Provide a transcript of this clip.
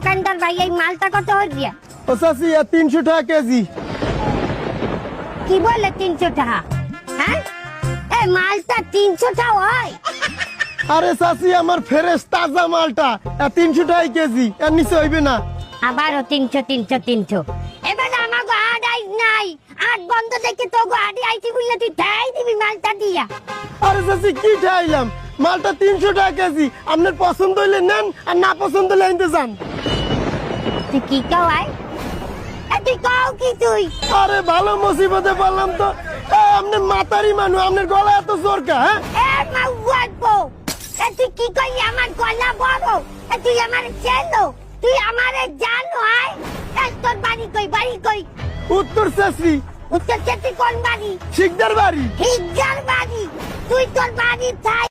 দোকানদার ভাই এই মালটা কত হচ্ছে ও চাচি তিনশো টাকা কেজি। কি বলে তিনশো টাকা? হ্যাঁ? এই মালটা তিনশো টাকা হয়? আরে চাচি আমার ফ্রেশ তাজা মালটা। তিনশো টাকা কেজি এর নিচে হইবে না। আবারও তিনশো তিনশো তিনশো। এবার আমার হাট আইস নাই। হাট বন্ধ দেখে তো হাটে আইছি বুঝলে তুই তাই দিবি মালটা দিয়া। আরে চাচি কি ঠাইলাম? মালটা তিনশো টাকা কেজি। আপনার পছন্দ হইলে নেন আর না পছন্দ হইলে আনতে যান। তুই কি কাওয়াই তুই কাও কি তুই? আরে ভালো মুসিবতে পারলাম তো। আপনি মাতারি মানুষ আপনার গলা এত জোর কা হ্যাঁ মা তুই কি কই আমার গলা বড়। তুই আমার চেনো তুই আমারে জানো আয়। তোর বাড়ি কই বাড়ি কই? উত্তর চাষি। উত্তর চেতি কোন বাড়ি? শিকদার বাড়ি। হিজার বাড়ি। তুই তোর বাড়ি থাই